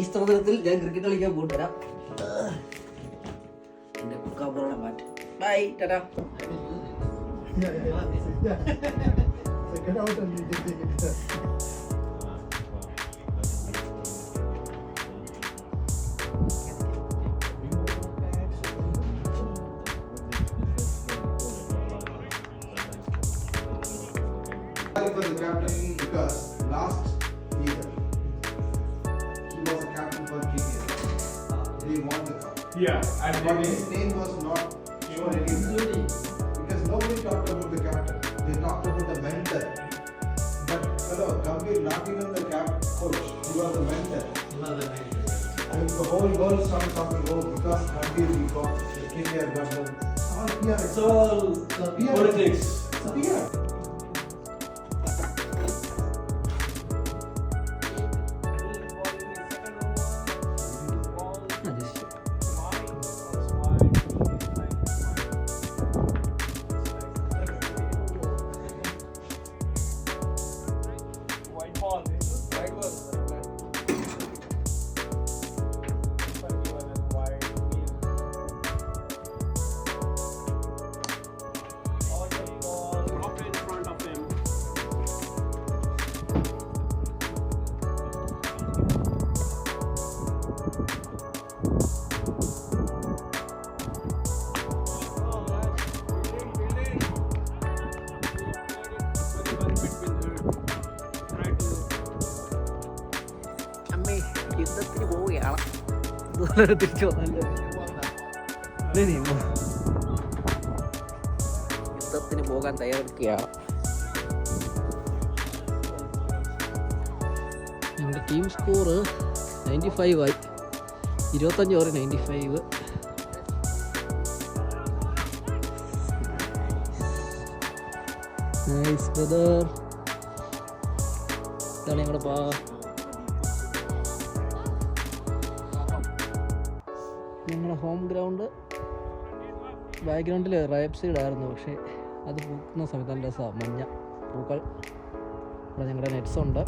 Easter ദിനത്തിൽ ഞാൻ cricket കളിക്കാൻ പോയിട്ട് വരാം എന്റെ കുക്കാമ്പുറോടെ മാറ്റ് bye tata Get out and you can take it. Sorry for the captain because last was a captain for They won the cup. Yeah, and But his name was not shown anywhere. Because nobody talked about the captain. They talked about the mentor. But fellow Gambhir, not even the cap coach, he was the mentor. And the whole world started talking about because Gambhir we got the KKR got them. All PR. it's all uh, PR. politics. PR. ഇതുപോലെ തിരിച്ചു വന്നല്ലോ. യുദ്ധത്തിന് പോകാൻ തയ്യാറെടുക്കുകയാണ്. ഞങ്ങളുടെ team score ninety five ആയി. ഇരുപത്തഞ്ച് over ninety five. Nice brother ഇതാണ് ഞങ്ങളുടെ പാ ഞങ്ങളുടെ ഹോം ഗ്രൗണ്ട് ബാക്ക്ഗ്രൗണ്ടിൽ റൈപ്പ് സൈഡ് ആയിരുന്നു. പക്ഷേ അത് പൂക്കുന്ന സമയത്ത് നല്ല രസമാണ് മഞ്ഞ പൂക്കൾ. ഇവിടെ ഞങ്ങളുടെ നെറ്റ്സ് ഉണ്ട്.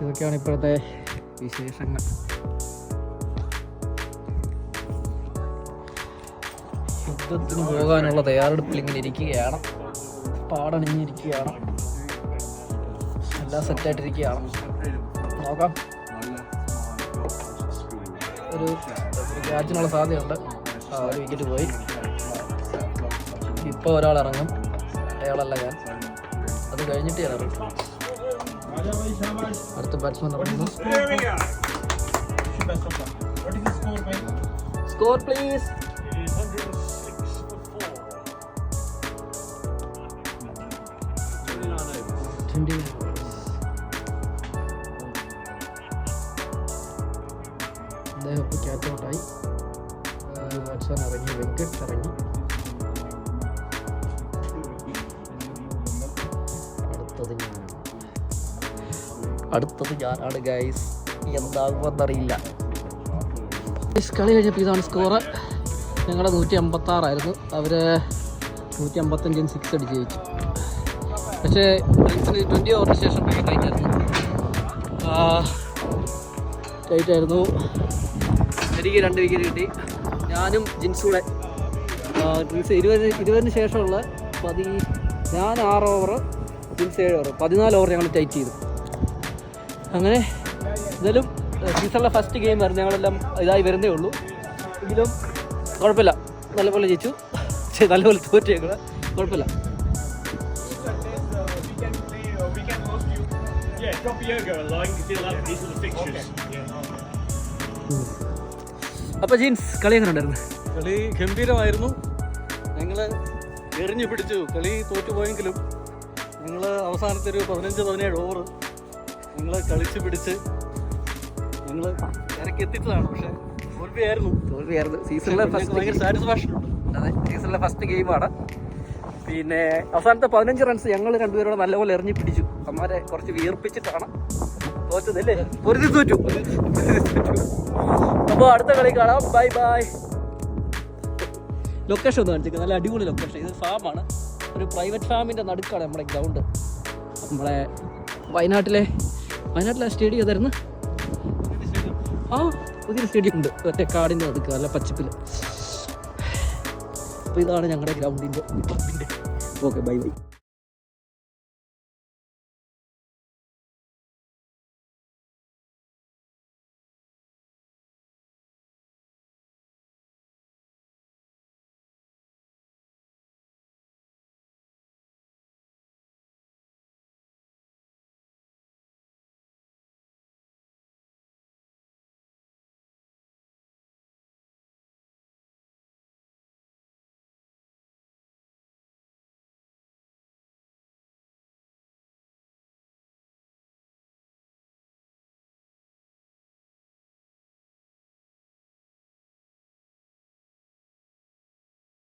ഇതൊക്കെയാണ് ഇപ്പോഴത്തെ വിശേഷങ്ങൾ. യുദ്ധത്തിന് പോകാനുള്ള തയ്യാറെടുപ്പിൽ ഇങ്ങനെ ഇരിക്കുകയാണ്. പാടണിഞ്ഞിരിക്കുകയാണ്. എല്ലാം സെറ്റായിട്ടിരിക്കുകയാണ് നോക്കാം. ഒരു ക്യാച്ചിനുള്ള സാധ്യതയുണ്ട്. ഒരു വിക്കറ്റ് പോയി. ഇപ്പോൾ ഒരാൾ ഇറങ്ങും. അയാളല്ല ഞാൻ. അത് കഴിഞ്ഞിട്ട് ഞാൻ ഇറങ്ങും. അടുത്ത ബാറ്റ്സ്മാൻ ഇറങ്ങുന്നു. Score please go. അദ്ദേഹം ക്യാച്ച് ഔട്ടായി. ബാറ്റ്സ്മാൻ ഇറങ്ങി വെങ്കട്ട് ഇറങ്ങി. അടുത്തത് ഞാനാണ്. അടുത്തത് ഞാനാണ് ഗൈസ് എന്താകുമെന്നറിയില്ല. കളി കഴിഞ്ഞപ്പോൾ ഇതാണ് സ്കോറ് ഞങ്ങളുടെ നൂറ്റി അമ്പത്താറായിരുന്നു അവർ നൂറ്റി അമ്പത്തഞ്ചിന് സിക്സ് അടിച്ച് ജയിച്ചു. പക്ഷേ പ്രിൻസിന് ട്വന്റി ഓവറിന് ശേഷം ഭയങ്കര ടൈറ്റായിരുന്നു ടൈറ്റായിരുന്നു എനിക്ക് രണ്ട് വിക്കറ്റ് കിട്ടി. ഞാനും ജിൻസൂടെ. ജിൻസ് ഇരുപത് ഇരുപതിന് ശേഷമുള്ള പതി ഞാൻ ആറ് ഓവർ ജിൻസ് ഏഴ് ഓവർ പതിനാല് ഓവർ ഞങ്ങൾ ടൈറ്റ് ചെയ്തു. അങ്ങനെ എന്തായാലും സീസണിലെ ഫസ്റ്റ് ഗെയിം ആയിരുന്നു. ഞങ്ങളെല്ലാം ഇതായി വരുന്നേ ഉള്ളൂ. എങ്കിലും കുഴപ്പമില്ല. നല്ലപോലെ ജയിച്ചു. നല്ലപോലെ തോറ്റേക്കുക കുഴപ്പമില്ല. Yeah, drop yoga a line because he'll have these little fixtures. അപ്പോൾ ജീൻസ് കളി എങ്ങനെ ഉണ്ടായിരുന്നു? കളി ഗംഭീരമായിരുന്നു. ഞങ്ങൾ എറിഞ്ഞു പിടിച്ചു. കളി തോറ്റുപോയെങ്കിലും ഞങ്ങൾ അവസാനത്തെ ഒരു പതിനഞ്ച് പതിനേഴ് ഓവർ ഞങ്ങൾ കളിച്ചു പിടിച്ച് ഞങ്ങൾ ഇറക്കി എത്തിച്ചതാണ് പക്ഷേ തോൽവിയായിരുന്നു. തോൽവിയായിരുന്നു. സീസണിലെ ഫസ്റ്റ് ഭയങ്കര സാറ്റിസ്ഫാക്ഷൻ ഉണ്ട്. അതെ സീസണിലെ ഫസ്റ്റ് ഗെയിമാണ് പിന്നെ അവസാനത്തെ പതിനഞ്ച് റൺസ് ഞങ്ങൾ രണ്ടുപേരോട് നല്ലപോലെ എറിഞ്ഞു പിടിച്ചു. അമ്മമാരെ കുറച്ച് വിയർപ്പിച്ചിട്ടാണ് തോറ്റതല്ലേ? പൊരുതി തോറ്റു. അപ്പോൾ അടുത്ത കളി കാണാം. ബൈ ബൈ ലൊക്കേഷൻ ഒന്ന് കാണിച്ചേക്കാം. നല്ല അടിപൊളി ലൊക്കേഷൻ ഇത് ഫാമാണ് ഒരു പ്രൈവറ്റ് ഫാമിന്റെ നടുക്കാണ് നമ്മുടെ ഗ്രൗണ്ട് നമ്മളെ വയനാട്ടിലെ വയനാട്ടിലെ സ്റ്റേഡിയം ഏതായിരുന്നു? ആ പുതിയൊരു സ്റ്റേഡിയം ഉണ്ട്. മറ്റേ കാടിന്റെ നടുക്ക് നല്ല പച്ചപ്പിൽ അപ്പോൾ ഇതാണ് ഞങ്ങളുടെ ഗ്രൗണ്ടിന്റെ ഓക്കെ ബൈ ബൈ